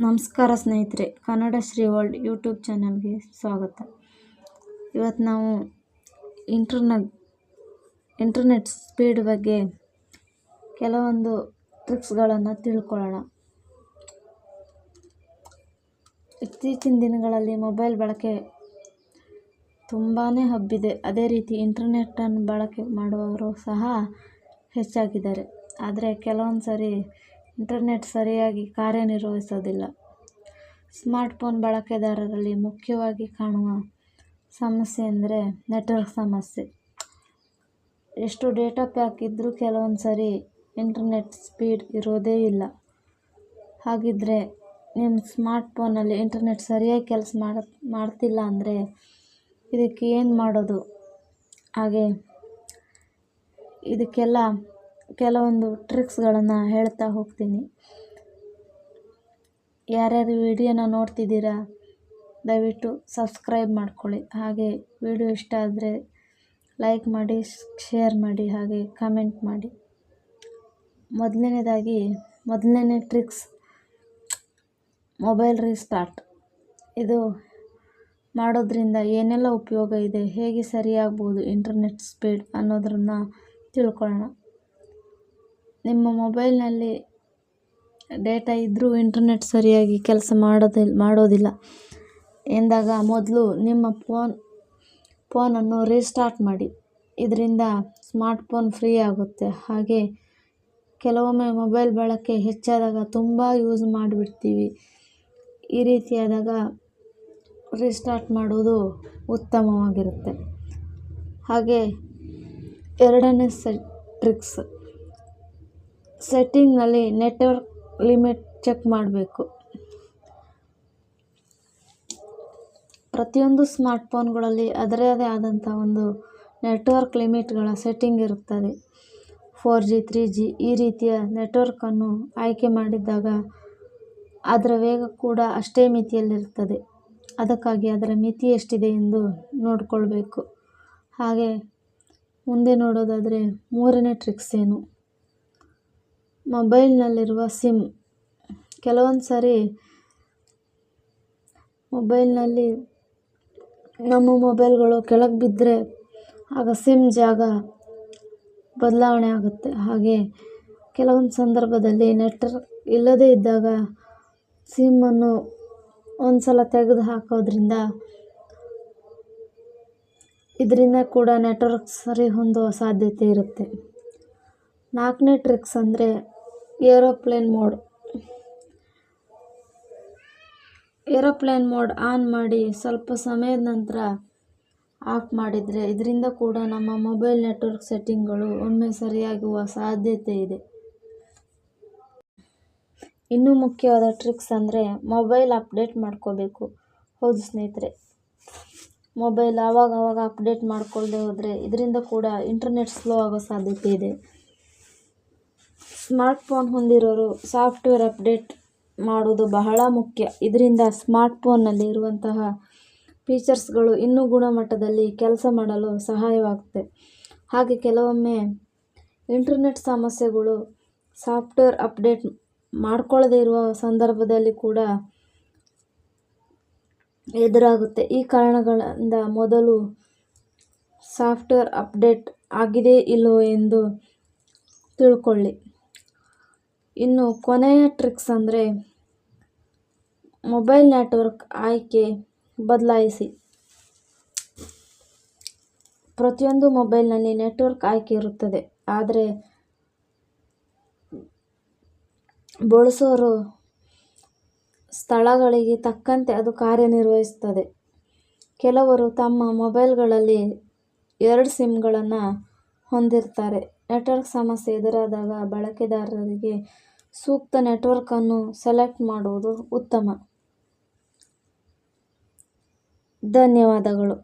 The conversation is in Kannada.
ನಮಸ್ಕಾರ ಸ್ನೇಹಿತರೆ, ಕನ್ನಡ ಶ್ರೀ ವರ್ಲ್ಡ್ ಯೂಟ್ಯೂಬ್ ಚಾನಲ್ಗೆ ಸ್ವಾಗತ. ಇವತ್ತು ನಾವು ಇಂಟರ್ನೆಟ್ ಇಂಟರ್ನೆಟ್ ಸ್ಪೀಡ್ ಬಗ್ಗೆ ಕೆಲವೊಂದು ಟ್ರಿಕ್ಸ್ಗಳನ್ನು ತಿಳ್ಕೊಳ್ಳೋಣ. ಇತ್ತೀಚಿನ ದಿನಗಳಲ್ಲಿ ಮೊಬೈಲ್ ಬಳಕೆ ತುಂಬಾ ಹಬ್ಬಿದೆ. ಅದೇ ರೀತಿ ಇಂಟರ್ನೆಟ್ಟನ್ನು ಬಳಕೆ ಮಾಡುವವರು ಸಹ ಹೆಚ್ಚಾಗಿದ್ದಾರೆ. ಆದರೆ ಕೆಲವೊಂದು ಸರಿ ಇಂಟರ್ನೆಟ್ ಸರಿಯಾಗಿ ಕಾರ್ಯನಿರ್ವಹಿಸೋದಿಲ್ಲ. ಸ್ಮಾರ್ಟ್ಫೋನ್ ಬಳಕೆದಾರರಲ್ಲಿ ಮುಖ್ಯವಾಗಿ ಕಾಣುವ ಸಮಸ್ಯೆ ಅಂದರೆ ನೆಟ್ವರ್ಕ್ ಸಮಸ್ಯೆ. ಎಷ್ಟು ಡೇಟಾ ಪ್ಯಾಕ್ ಇದ್ದರೂ ಕೆಲವೊಂದು ಸರಿ ಇಂಟರ್ನೆಟ್ ಸ್ಪೀಡ್ ಇರೋದೇ ಇಲ್ಲ. ಹಾಗಿದ್ದರೆ ನಿಮ್ಮ ಸ್ಮಾರ್ಟ್ಫೋನಲ್ಲಿ ಇಂಟರ್ನೆಟ್ ಸರಿಯಾಗಿ ಕೆಲಸ ಮಾಡ, ಮಾಡ್ತಿಲ್ಲ ಅಂದರೆ ಇದಕ್ಕೆ ಏನು ಮಾಡೋದು? ಹಾಗೆ ಇದಕ್ಕೆಲ್ಲ ಕೆಲವೊಂದು ಟ್ರಿಕ್ಸ್ಗಳನ್ನು ಹೇಳ್ತಾ ಹೋಗ್ತೀನಿ. ಯಾರ್ಯಾರು ವಿಡಿಯೋನ ನೋಡ್ತಿದ್ದೀರಾ, ದಯವಿಟ್ಟು ಸಬ್ಸ್ಕ್ರೈಬ್ ಮಾಡ್ಕೊಳ್ಳಿ. ಹಾಗೆ ವಿಡಿಯೋ ಇಷ್ಟ ಆದರೆ ಲೈಕ್ ಮಾಡಿ ಶೇರ್ ಮಾಡಿ, ಹಾಗೆ ಕಮೆಂಟ್ ಮಾಡಿ. ಮೊದಲನೇದಾಗಿ, ಮೊದಲನೇ ಟ್ರಿಕ್ಸ್ ಮೊಬೈಲ್ ರೀಸ್ಟಾರ್ಟ್ ಇದು ಮಾಡೋದ್ರಿಂದ ಏನೆಲ್ಲ ಉಪಯೋಗ ಇದೆ, ಹೇಗೆ ಸರಿಯಾಗ್ಬೋದು ಇಂಟರ್ನೆಟ್ ಸ್ಪೀಡ್ ಅನ್ನೋದನ್ನು ತಿಳ್ಕೊಳ್ಳೋಣ. ನಿಮ್ಮ ಮೊಬೈಲ್ನಲ್ಲಿ ಡೇಟಾ ಇದ್ದರೂ ಇಂಟರ್ನೆಟ್ ಸರಿಯಾಗಿ ಕೆಲಸ ಮಾಡೋದಿಲ್ಲ ಮಾಡೋದಿಲ್ಲ. ಎಂದಾಗ ಮೊದಲು ನಿಮ್ಮ ಫೋನ್, ಫೋನನ್ನು ರೀಸ್ಟಾರ್ಟ್ ಮಾಡಿ. ಇದರಿಂದ ಸ್ಮಾರ್ಟ್ ಫೋನ್ ಫ್ರೀ ಆಗುತ್ತೆ. ಹಾಗೆ ಕೆಲವೊಮ್ಮೆ ಮೊಬೈಲ್ ಬಳಕೆ ಹೆಚ್ಚಾದಾಗ ತುಂಬ ಯೂಸ್ ಮಾಡಿಬಿಡ್ತೀವಿ. ಈ ರೀತಿಯಾದಾಗ ರೀಸ್ಟಾರ್ಟ್ ಮಾಡೋದು ಉತ್ತಮವಾಗಿರುತ್ತೆ. ಹಾಗೆ ಎರಡನೇ ಸೆಟ್ ಟ್ರಿಕ್ಸ್. ಸೆಟ್ಟಿಂಗ್ನಲ್ಲಿ ನೆಟ್ವರ್ಕ್ ಲಿಮಿಟ್ ಚೆಕ್ ಮಾಡಬೇಕು. ಪ್ರತಿಯೊಂದು ಸ್ಮಾರ್ಟ್ಫೋನ್ಗಳಲ್ಲಿ ಅದರದೇ ಆದಂಥ ಒಂದು ನೆಟ್ವರ್ಕ್ ಲಿಮಿಟ್ಗಳ ಸೆಟ್ಟಿಂಗ್ ಇರುತ್ತದೆ. ಫೋರ್ ಜಿ ತ್ರೀ ಜಿ ಈ ರೀತಿಯ ನೆಟ್ವರ್ಕನ್ನು ಆಯ್ಕೆ ಮಾಡಿದ್ದಾಗ ಅದರ ವೇಗ ಕೂಡ ಅಷ್ಟೇ ಮಿತಿಯಲ್ಲಿರುತ್ತದೆ. ಅದಕ್ಕಾಗಿ ಅದರ ಮಿತಿ ಎಷ್ಟಿದೆ ಎಂದು ನೋಡಿಕೊಳ್ಬೇಕು. ಹಾಗೆ ಮುಂದೆ ನೋಡೋದಾದರೆ ಮೂರನೇ ಟ್ರಿಕ್ಸ್ ಏನು? ಮೊಬೈಲ್ನಲ್ಲಿರುವ ಸಿಮ್. ಕೆಲವೊಂದು ಸಾರಿ ಮೊಬೈಲ್ನಲ್ಲಿ ನಮ್ಮ ಮೊಬೈಲ್ಗಳು ಕೆಳಗೆ ಬಿದ್ದರೆ ಆಗ ಸಿಮ್ ಜಾಗ ಬದಲಾವಣೆ ಆಗುತ್ತೆ. ಹಾಗೆ ಕೆಲವೊಂದು ಸಂದರ್ಭದಲ್ಲಿ ನೆಟ್ವರ್ಕ್ ಇಲ್ಲದೇ ಇದ್ದಾಗ ಸಿಮ್ಮನ್ನು ಒಂದು ಸಲ ತೆಗೆದು ಹಾಕೋದ್ರಿಂದ ಇದರಿಂದ ಕೂಡ ನೆಟ್ವರ್ಕ್ ಸರಿ ಹೊಂದುವ ಸಾಧ್ಯತೆ ಇರುತ್ತೆ. ನಾಲ್ಕನೇ ಟ್ರಿಕ್ಸ್ ಅಂದರೆ aeroplane mode. Aeroplane mode on ಮಾಡಿ ಸ್ವಲ್ಪ ಸಮಯದ ನಂತರ ಆಫ್ ಮಾಡಿದರೆ ಇದರಿಂದ ಕೂಡ ನಮ್ಮ ಮೊಬೈಲ್ ನೆಟ್ವರ್ಕ್ ಸೆಟ್ಟಿಂಗ್ಗಳು ಒಮ್ಮೆ ಸರಿಯಾಗುವ ಸಾಧ್ಯತೆ ಇದೆ. ಇನ್ನೂ ಮುಖ್ಯವಾದ ಟ್ರಿಕ್ಸ್ ಅಂದರೆ ಮೊಬೈಲ್ ಅಪ್ಡೇಟ್ ಮಾಡ್ಕೋಬೇಕು. ಹೌದು ಸ್ನೇಹಿತರೆ, ಮೊಬೈಲ್ ಆವಾಗ ಆವಾಗ ಅಪ್ಡೇಟ್ ಮಾಡ್ಕೊಳ್ಳದೆ ಹೋದರೆ ಇದರಿಂದ ಕೂಡ ಇಂಟರ್ನೆಟ್ ಸ್ಲೋ ಆಗೋ ಸಾಧ್ಯತೆ ಇದೆ. ಸ್ಮಾರ್ಟ್ಫೋನ್ ಹೊಂದಿರೋರು ಸಾಫ್ಟ್ವೇರ್ ಅಪ್ಡೇಟ್ ಮಾಡೋದು ಬಹಳ ಮುಖ್ಯ. ಇದರಿಂದ ಸ್ಮಾರ್ಟ್ಫೋನ್ನಲ್ಲಿ ಇರುವಂತಹ ಫೀಚರ್ಸ್ಗಳು ಇನ್ನೂ ಗುಣಮಟ್ಟದಲ್ಲಿ ಕೆಲಸ ಮಾಡಲು ಸಹಾಯವಾಗುತ್ತೆ. ಹಾಗೆ ಕೆಲವೊಮ್ಮೆ ಇಂಟರ್ನೆಟ್ ಸಮಸ್ಯೆಗಳು ಸಾಫ್ಟ್ವೇರ್ ಅಪ್ಡೇಟ್ ಮಾಡ್ಕೊಳ್ಳದೇ ಇರುವ ಸಂದರ್ಭದಲ್ಲಿ ಕೂಡ ಎದುರಾಗುತ್ತೆ. ಈ ಕಾರಣಗಳಿಂದ ಮೊದಲು ಸಾಫ್ಟ್ವೇರ್ ಅಪ್ಡೇಟ್ ಆಗಿದೆ ಇಲ್ಲವೋ ಎಂದು ತಿಳ್ಕೊಳ್ಳಿ. ಇನ್ನು ಕೊನೆಯ ಟ್ರಿಕ್ಸ್ ಅಂದರೆ ಮೊಬೈಲ್ ನೆಟ್ವರ್ಕ್ ಆಯ್ಕೆ ಬದಲಾಯಿಸಿ. ಪ್ರತಿಯೊಂದು ಮೊಬೈಲ್ನಲ್ಲಿ ನೆಟ್ವರ್ಕ್ ಆಯ್ಕೆ ಇರುತ್ತದೆ. ಆದರೆ ಬಳಸೋರು ಸ್ಥಳಗಳಿಗೆ ತಕ್ಕಂತೆ ಅದು ಕಾರ್ಯನಿರ್ವಹಿಸುತ್ತದೆ. ಕೆಲವರು ತಮ್ಮ ಮೊಬೈಲ್ಗಳಲ್ಲಿ ಎರಡು ಸಿಮ್ಗಳನ್ನು ಹೊಂದಿರ್ತಾರೆ. ನೆಟ್ವರ್ಕ್ ಸಮಸ್ಯೆ ಎದುರಾದಾಗ ಬಳಕೆದಾರರಿಗೆ ಸೂಕ್ತ ನೆಟ್ವರ್ಕನ್ನು ಸೆಲೆಕ್ಟ್ ಮಾಡುವುದು ಉತ್ತಮ. ಧನ್ಯವಾದಗಳು.